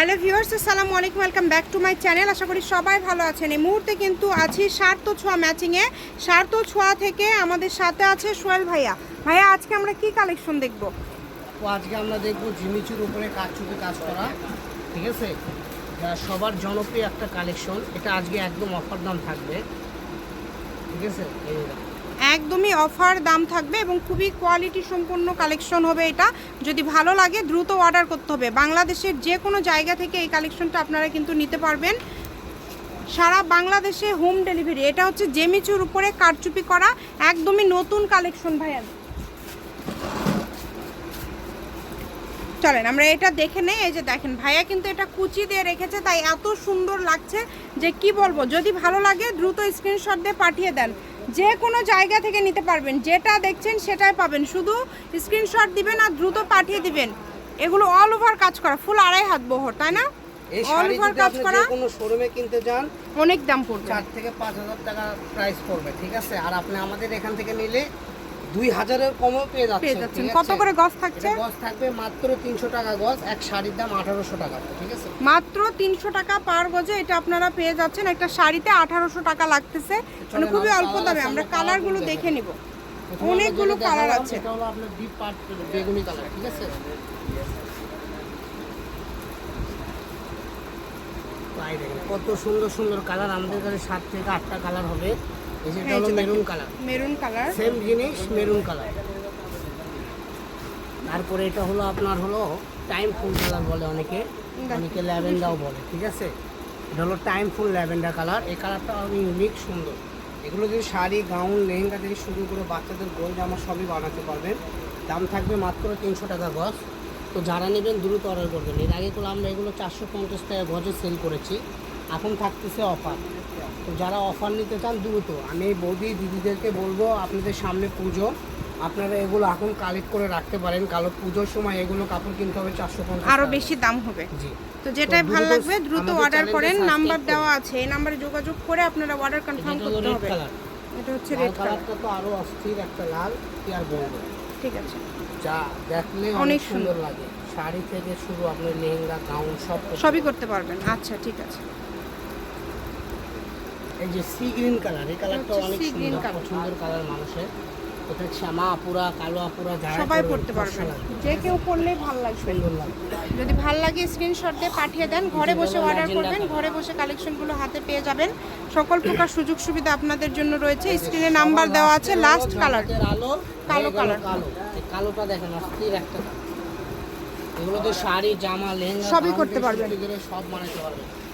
Hello viewers, আসসালামু আলাইকুম, welcome back to my channel. আশা করি সবাই ভালো আছেন। এই মুহূর্তে কিন্তু আছি সার্থ ছোঁয়া ম্যাচিংয়ে সার্থ ছোঁয়া থেকে আমাদের সাথে আছে সোহেল ভাইয়া। ভাইয়া, আজকে আমরা কি কালেকশন দেখব? আজকে আমরা দেখব জিমিচুর উপরে কাজ চুপে কাজ করা, ঠিক আছে? সবার জনপ্রিয় একটা কালেকশন এটা আজকে একদম অফার দাম থাকবে, ঠিক আছে? এই। একদমই অফার দাম থাকবে এবং খুবই কোয়ালিটি সম্পন্ন কালেকশন হবে এটা। যদি ভালো লাগে, দ্রুত অর্ডার করতে হবে। বাংলাদেশের যে কোনো জায়গা থেকে এই কালেকশনটা আপনারা কিন্তু নিতে পারবেন। সারা বাংলাদেশে হোম ডেলিভারি এটা হচ্ছে জেমিচুর উপরে কারচুপি করা, একদমই নতুন কালেকশন ভাইয়া চলেন, আমরা এটা দেখে নেই, এই যে দেখেন, ভাইয়া কিন্তু এটা কুচি দিয়ে রেখেছে, তাই এত সুন্দর লাগছে যে কি বলব? যদি ভালো লাগে, দ্রুত স্ক্রিনশট দিয়ে পাঠিয়ে দেন। যে কোনো জায়গা থেকে নিতে পারবেন। যেটা দেখছেন সেটাই পাবেন। শুধু স্ক্রিনশট দিবেন আর দ্রুত পাঠিয়ে দিবেন। এগুলো অল ওভার কাজ করা। ফুল আড়াই হাত বহর তাই না? এই শাড়ি ওভার যদি কাজ আপনি করা। যে কোনো শোরুমে কিনতে যান অনেক দাম পড়বে। চার থেকে পাঁচ হাজার টাকা প্রাইস পড়বে ঠিক আছে? আর আপনি আমাদের এখান থেকে নিলে দুই হাজারের কমও পেয়ে যাচ্ছেন কত করে গজ থাকছে? গজ থাকবে মাত্র তিনশো টাকা গজ এক শাড়ির দাম আঠারোশো টাকা ঠিক আছে? মাত্র তিনশো টাকা পার গজে এটা আপনারা পেয়ে যাচ্ছেন। একটা শাড়িতে আঠারোশো টাকা লাগতেছে। মানে খুবই অল্প দামে। আমরা আমরা কালারগুলো দেখে নিব। অনেকগুলো কালার আছে। এটা হলো আপনার ডিপ পার্ট বেগুনি কালার ঠিক আছে? দেখেন কত সুন্দর সুন্দর কালার আমাদের কাছে সাত থেকে আটটা কালার হবে। এই হলো maroon colour maroon colour same জিনিস মেরুন কালার তারপরে এটা হলো আপনার হলো টাইম ফুল কালার বলে অনেকে। অনেকে ল্যাভেন্ডাও বলে ঠিক আছে? এটা হলো টাইম ফুল ল্যাভেন্ডার কালার এই কালারটা আমি ইউনিক সুন্দর। এগুলো যদি শাড়ি গাউন লেহেঙ্গা থেকে শুরু করে বাচ্চাদের গোল জামা সবই বানাতে পারবেন। দাম থাকবে মাত্র তিনশো টাকা গজ। তো যারা নেবেন দ্রুত অর্ডার করবেন। এর আগে করে আমরা এগুলো চারশো পঞ্চাশ টাকা গজে সেল করেছি। এখন থাকতেছে অফার তো যারা অফার নিতে চান দ্রুত। আমি এই বৌদি দিদিদেরকে বলব আপনাদের সামনে পুজো। আপনারা এগুলো এখন কালেক্ট করে রাখতে পারেন। কালো পুজোর সময় এগুলো কাপড় কিনতে হবে চারশো পঞ্চাশ আরও বেশি দাম হবে। জি। তো যেটাই ভালো লাগবে দ্রুত অর্ডার করেন। নাম্বার দেওয়া আছে। এই নাম্বারে যোগাযোগ করে আপনারা অর্ডার কনফার্ম করতে হবে। এটা হচ্ছে রেড কালারটা তো আরও অস্থির একটা লাল। কি আর বলব? ঠিক আছে। যা দেখলে অনেক সুন্দর। লাগে। শাড়ি থেকে শুরু আপনি লেহেঙ্গা গাউন সব সবই করতে পারবেন। আচ্ছা ঠিক আছে। এই যে সি গ্রিন কালার এই কালারটা অনেক সুন্দর কালার মানুষের। এটা শ্যামা আপুরা কালো আপুরা সবাই পড়তে লাগবে। যে কেউ পড়লেই ভালো লাগবে। যদি ভালো লাগে স্ক্রিনশট দিয়ে পাঠিয়ে দেন। ঘরে বসে অর্ডার করবেন। ঘরে বসে কালেকশনগুলো হাতে পেয়ে যাবেন। সকল প্রকার সুযোগ সুবিধা আপনাদের জন্য রয়েছে। স্ক্রিনে নাম্বার দেওয়া আছে। লাস্ট কালার আলো কালো colour। কালো। কালোটা দেখেন অস্থির একটা। এগুলো তো শাড়ি জামা লেহেঙ্গা সবই করতে পারবেন। সব বানাতে পারবেন।